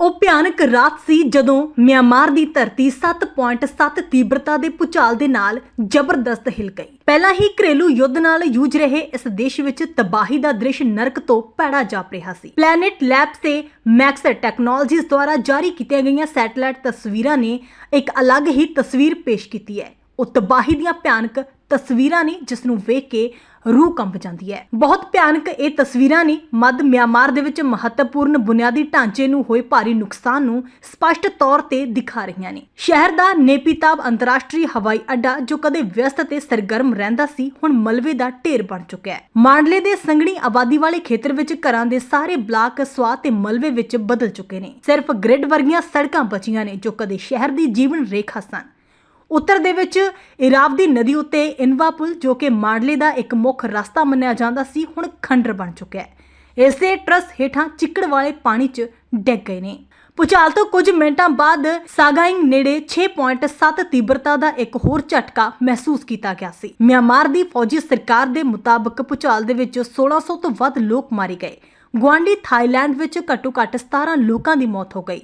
ਉਹ ਭਿਆਨਕ ਰਾਤ ਸੀ ਜਦੋਂ ਮਿਆਂਮਾਰ ਦੀ ਧਰਤੀ 7.7 ਤੀਬਰਤਾ ਦੇ ਭੂਚਾਲ ਦੇ ਨਾਲ ਜ਼ਬਰਦਸਤ ਹਿਲ ਗਈ। ਪਹਿਲਾਂ ਹੀ ਘਰੇਲੂ ਯੁੱਧ ਨਾਲ ਜੂਝ ਰਹੇ ਇਸ ਦੇਸ਼ ਵਿੱਚ ਤਬਾਹੀ ਦਾ ਦ੍ਰਿਸ਼ ਨਰਕ ਤੋਂ ਭੈੜਾ ਜਾਪ ਰਿਹਾ ਸੀ। ਪਲੈਨਟ ਲੈਬਸ ਤੇ ਮੈਕਸ ਟੈਕਨੋਲੋਜੀਜ਼ ਦੁਆਰਾ ਜਾਰੀ ਕੀਤੀਆਂ ਗਈਆਂ ਸੈਟੇਲਾਈਟ ਤਸਵੀਰਾਂ ਨੇ ਇੱਕ ਅਲੱਗ ਹੀ ਤਸਵੀਰ ਪੇਸ਼ ਕੀਤੀ ਹੈ। ਉਹ ਤਬਾਹੀ ਦੀਆਂ ਭਿਆਨਕ ਤਸਵੀਰਾਂ ਨੇ ਜਿਸ ਨੂੰ ਵੇਖ ਕੇ ਰੂਹ ਕੰਬ ਜਾਂਦੀ ਹੈ। ਬਹੁਤ ਭਿਆਨਕ ਇਹ ਤਸਵੀਰਾਂ ਨੇ ਮੱਧ ਮਿਆਂਮਾਰ ਦੇ ਵਿੱਚ ਮਹੱਤਵਪੂਰਨ ਬੁਨਿਆਦੀ ਢਾਂਚੇ ਨੂੰ ਹੋਏ ਭਾਰੀ ਨੁਕਸਾਨ ਨੂੰ ਸਪਸ਼ਟ ਤੌਰ ਤੇ ਦਿਖਾ ਰਹੀਆਂ ਨੇ। ਸ਼ਹਿਰ ਦਾ ਨੇਪੀਤਾਬ ਅੰਤਰਰਾਸ਼ਟਰੀ ਹਵਾਈ ਅੱਡਾ ਜੋ ਕਦੇ ਵਿਅਸਤ ਤੇ ਸਰਗਰਮ ਰਹਿੰਦਾ ਸੀ, ਹੁਣ ਮਲਵੇ ਦਾ ਢੇਰ ਬਣ ਚੁੱਕਿਆ ਹੈ। ਮਾਂਡਲੇ ਦੇ ਸੰਘਣੀ ਆਬਾਦੀ ਵਾਲੇ ਖੇਤਰ ਵਿੱਚ ਘਰਾਂ ਦੇ ਸਾਰੇ ਬਲਾਕ ਸਵਾਹ ਤੇ ਮਲਵੇ ਵਿੱਚ ਬਦਲ ਚੁੱਕੇ ਨੇ। ਸਿਰਫ ਗ੍ਰਿਡ ਵਰਗੀਆਂ ਸੜਕਾਂ ਬਚੀਆਂ ਨੇ ਜੋ ਕਦੇ ਸ਼ਹਿਰ ਦੀ ਜੀਵਨ ਰੇਖਾ ਸਨ। ਉੱਤਰ ਦੇ ਵਿੱਚ ਇਰਾਵਦੀ ਨਦੀ ਉੱਤੇ ਇਨਵਾ ਪੁਲ ਜੋ ਕਿ ਮਾਂਡਲੇ ਦਾ ਇੱਕ ਮੁੱਖ ਰਸਤਾ ਮੰਨਿਆ ਜਾਂਦਾ ਸੀ, ਹੁਣ ਖੰਡਰ ਬਣ ਚੁੱਕਿਆ ਹੈ। ਇਸੇ ਟਰਸ ਹੇਠਾਂ ਚਿੱਕੜ ਵਾਲੇ ਪਾਣੀ 'ਚ ਡਿੱਗ ਗਏ ਨੇ। ਭੂਚਾਲ ਤੋਂ ਕੁਝ ਮਿੰਟਾਂ ਬਾਅਦ ਸਾਗਾਇੰਗ ਨੇੜੇ 6.7 ਤੀਬਰਤਾ ਦਾ ਇੱਕ ਹੋਰ ਝਟਕਾ ਮਹਿਸੂਸ ਕੀਤਾ ਗਿਆ ਸੀ। ਮਿਆਂਮਾਰ ਦੀ ਫੌਜੀ ਸਰਕਾਰ ਦੇ ਮੁਤਾਬਕ ਭੂਚਾਲ ਦੇ ਵਿੱਚ 1600 ਤੋਂ ਵੱਧ ਲੋਕ ਮਾਰੇ ਗਏ। ਗੁਆਂਢੀ ਥਾਈਲੈਂਡ ਵਿੱਚ ਘੱਟੋ-ਘੱਟ 17 ਲੋਕਾਂ ਦੀ ਮੌਤ ਹੋ ਗਈ।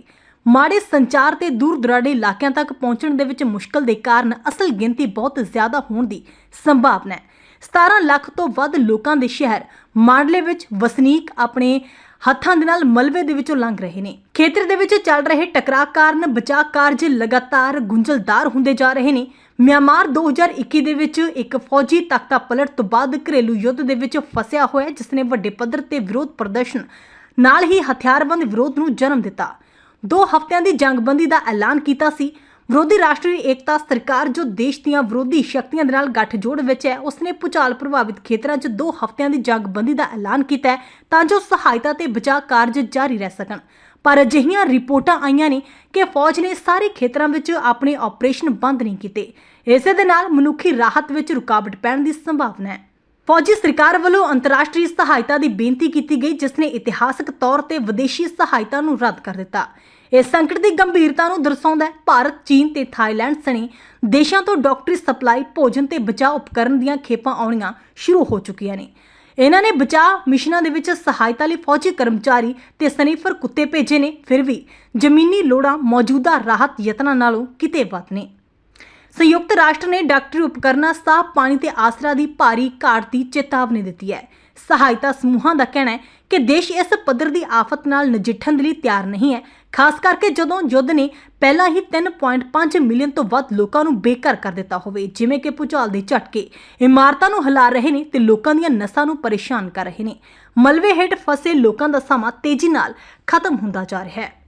ਮਾੜੇ ਸੰਚਾਰ ਤੇ ਦੂਰ ਦੁਰਾਡੇ ਇਲਾਕਿਆਂ ਤੱਕ ਪਹੁੰਚਣ ਦੇ ਵਿੱਚ ਮੁਸ਼ਕਲ ਦੇ ਕਾਰਨ ਅਸਲ ਗਿਣਤੀ ਬਹੁਤ ਜ਼ਿਆਦਾ ਹੋਣ ਦੀ ਸੰਭਾਵਨਾ ਹੈ। 17 ਲੱਖ ਤੋਂ ਵੱਧ ਲੋਕਾਂ ਦੇ ਸ਼ਹਿਰ ਮਾਂਡਲੇ ਵਿੱਚ ਵਸਨੀਕ ਆਪਣੇ ਹੱਥਾਂ ਦੇ ਨਾਲ ਮਲਬੇ ਦੇ ਵਿੱਚੋਂ ਲੰਘ ਰਹੇ ਨੇ। ਖੇਤਰ ਦੇ ਵਿੱਚ ਚੱਲ ਰਹੇ ਟਕਰਾਅ ਕਾਰਨ ਬਚਾਅ ਕਾਰਜ ਲਗਾਤਾਰ ਗੁੰਝਲਦਾਰ ਹੁੰਦੇ ਜਾ ਰਹੇ ਨੇ। ਮਿਆਂਮਾਰ 2021 ਦੇ ਵਿੱਚ ਇੱਕ ਫੌਜੀ ਤਖਤਾ ਪਲਟ ਤੋਂ ਬਾਅਦ ਘਰੇਲੂ ਯੁੱਧ ਦੇ ਵਿੱਚ ਫਸਿਆ ਹੋਇਆ, ਜਿਸ ਨੇ ਵੱਡੇ ਪੱਧਰ ਤੇ ਵਿਰੋਧ ਪ੍ਰਦਰਸ਼ਨ ਨਾਲ ਹੀ ਹਥਿਆਰਬੰਦ ਵਿਰੋਧ ਨੂੰ ਜਨਮ ਦਿੱਤਾ। ਦੋ ਹਫ਼ਤਿਆਂ ਦੀ ਜੰਗਬੰਦੀ ਦਾ ਐਲਾਨ ਕੀਤਾ ਸੀ। ਵਿਰੋਧੀ ਰਾਸ਼ਟਰੀ ਏਕਤਾ ਸਰਕਾਰ ਜੋ ਦੇਸ਼ ਦੀਆਂ ਵਿਰੋਧੀ ਸ਼ਕਤੀਆਂ ਦੇ ਨਾਲ ਗੱਠਜੋੜ ਵਿੱਚ ਹੈ, ਉਸਨੇ ਭੂਚਾਲ ਪ੍ਰਭਾਵਿਤ ਖੇਤਰਾਂ 'ਚ ਦੋ ਹਫ਼ਤਿਆਂ ਦੀ ਜੰਗਬੰਦੀ ਦਾ ਐਲਾਨ ਕੀਤਾ ਹੈ ਤਾਂ ਜੋ ਸਹਾਇਤਾ ਤੇ ਬਚਾਅ ਕਾਰਜ ਜਾਰੀ ਰਹਿ ਸਕਣ। ਪਰ ਅਜਿਹੀਆਂ ਰਿਪੋਰਟਾਂ ਆਈਆਂ ਨੇ ਕਿ ਫੌਜ ਨੇ ਸਾਰੇ ਖੇਤਰਾਂ ਵਿੱਚ ਆਪਣੇ ਆਪਰੇਸ਼ਨ ਬੰਦ ਨਹੀਂ ਕੀਤੇ। ਇਸੇ ਦੇ ਨਾਲ ਮਨੁੱਖੀ ਰਾਹਤ ਵਿੱਚ ਰੁਕਾਵਟ ਪੈਣ ਦੀ ਸੰਭਾਵਨਾ ਹੈ। ਫੌਜੀ ਸਰਕਾਰ ਵੱਲੋਂ ਅੰਤਰਰਾਸ਼ਟਰੀ ਸਹਾਇਤਾ ਦੀ ਬੇਨਤੀ ਕੀਤੀ ਗਈ, ਜਿਸ ਨੇ ਇਤਿਹਾਸਕ ਤੌਰ ਤੇ ਵਿਦੇਸ਼ੀ ਸਹਾਇਤਾ ਨੂੰ ਰੱਦ ਕਰ ਦਿੱਤਾ। ਇਸ ਸੰਕਟ ਦੀ ਗੰਭੀਰਤਾ ਨੂੰ ਦਰਸਾਉਂਦਾ ਹੈ, ਭਾਰਤ, ਚੀਨ ਤੇ ਥਾਈਲੈਂਡ ਸਣੇ ਦੇਸ਼ਾਂ ਤੋਂ ਡਾਕਟਰੀ ਸਪਲਾਈ, ਭੋਜਨ ਤੇ ਬਚਾਅ ਉਪਕਰਨ ਦੀਆਂ ਖੇਪਾਂ ਆਉਣੀਆਂ ਸ਼ੁਰੂ ਹੋ ਚੁੱਕੀਆਂ ਨੇ। ਇਹਨਾਂ ਨੇ ਬਚਾਅ ਮਿਸ਼ਨਾਂ ਦੇ ਵਿੱਚ ਸਹਾਇਤਾ ਲਈ ਫੌਜੀ ਕਰਮਚਾਰੀ ਤੇ ਸਨੀਫਰ ਕੁੱਤੇ ਭੇਜੇ ਨੇ, ਫਿਰ ਵੀ ਜ਼ਮੀਨੀ ਲੋੜਾਂ ਮੌਜੂਦਾ ਰਾਹਤ ਯਤਨਾਂ ਨਾਲੋਂ ਕਿਤੇ ਵੱਧ ਨੇ। ਸੰਯੁਕਤ ਰਾਸ਼ਟਰ ਨੇ ਡਾਕਟਰੀ ਉਪਕਰਨਾਂ, ਸਾਫ਼ ਪਾਣੀ ਤੇ ਆਸਰਾ ਦੀ ਭਾਰੀ ਘਾਟ ਦੀ ਚੇਤਾਵਨੀ ਦਿੱਤੀ ਹੈ। ਸਹਾਇਤਾ ਸਮੂਹਾਂ ਦਾ ਕਹਿਣਾ ਹੈ ਕਿ ਦੇਸ਼ ਇਸ ਪੱਧਰ ਦੀ ਆਫਤ ਨਾਲ ਨਜਿੱਠਣ ਦੇ ਲਈ ਤਿਆਰ ਨਹੀਂ ਹੈ। ਖਾਸ ਕਰਕੇ ਜਦੋਂ ਯੁੱਧ ਨੇ ਪਹਿਲਾਂ ਹੀ 3.5 ਮਿਲੀਅਨ ਤੋਂ ਵੱਧ ਲੋਕਾਂ ਨੂੰ ਬੇਘਰ ਕਰ ਦਿੱਤਾ ਹੋਵੇ, ਜਿਵੇਂ ਕਿ ਭੂਚਾਲ ਦੇ ਝਟਕੇ। ਇਮਾਰਤਾਂ ਨੂੰ ਹਿਲਾ ਰਹੇ ਨੇ ਤੇ ਲੋਕਾਂ ਦੀਆਂ ਨਸਾਂ ਨੂੰ ਪਰੇਸ਼ਾਨ ਕਰ ਰਹੇ ਨੇ। ਮਲਵੇ ਹੇਠ ਫਸੇ ਲੋਕਾਂ ਦਾ ਸਮਾਂ ਤੇਜ਼ੀ ਨਾਲ ਖਤਮ ਹੁੰਦਾ ਜਾ ਰਿਹਾ ਹੈ।